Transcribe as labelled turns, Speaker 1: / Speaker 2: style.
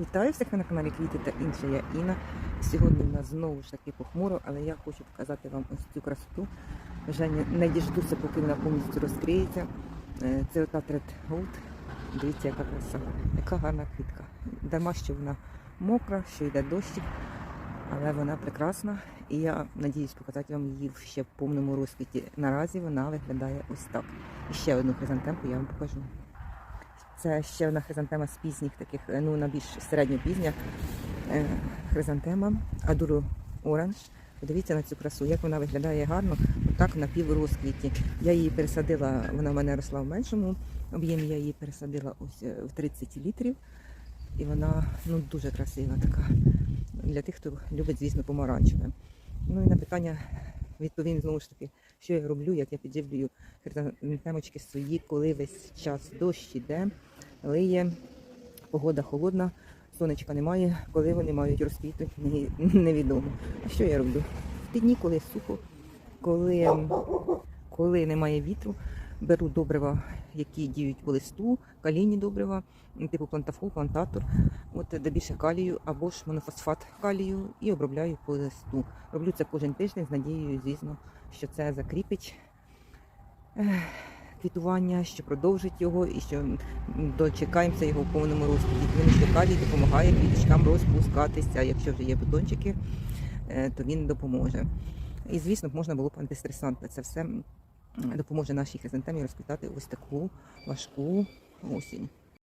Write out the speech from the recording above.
Speaker 1: Вітаю всіх ви на каналі Квіти та інше. Я Інна. Сьогодні в нас знову ж таки похмуро, але я хочу показати вам ось цю красоту. Вже не, діждуся, поки вона повністю розкриється. Е, Це ота Gold. Дивіться, яка краса, яка гарна квітка. Дарма, що вона мокра, що йде дощик, але вона прекрасна. І я надіюсь показати вам її ще в повному розквіті. Наразі вона виглядає ось так. І ще одну хризантемку я вам покажу. Це ще одна хризантема з пізніх таких, е, ну на більш середньопізня е, хризантема Адуру Оранж. Подивіться на цю красу, як вона виглядає гарно, отак на піврозквіті. Я її пересадила, вона в мене росла в меншому об'ємі, я її пересадила ось е, в 30 літрів. І вона ну, дуже красива така. Для тих, хто любить, звісно, помаранчеве. Ну і на питання відповім знову ж таки, що я роблю, як я підживлюю хризантемочки свої, коли весь час дощ іде, лиє, погода холодна, сонечка немає, коли вони мають розквіти, невідомо. Що я роблю? В ті дні, коли сухо, коли, коли немає вітру, беру добрива, які діють по листу, калійні добрива, типу плантафол, плантатор, от де більше калію або ж монофосфат калію і обробляю по листу. Роблю це кожен тиждень з надією, звісно, що це закріпить квітування, що продовжить його і що дочекаємося його в повному розквіті. Він ще калій допомагає квіточкам розпускатися. Якщо вже є бутончики, е, то він допоможе. І звісно, можна було б антистресанти. Це все допоможе нашій хризантемі розквітати ось таку важку осінь.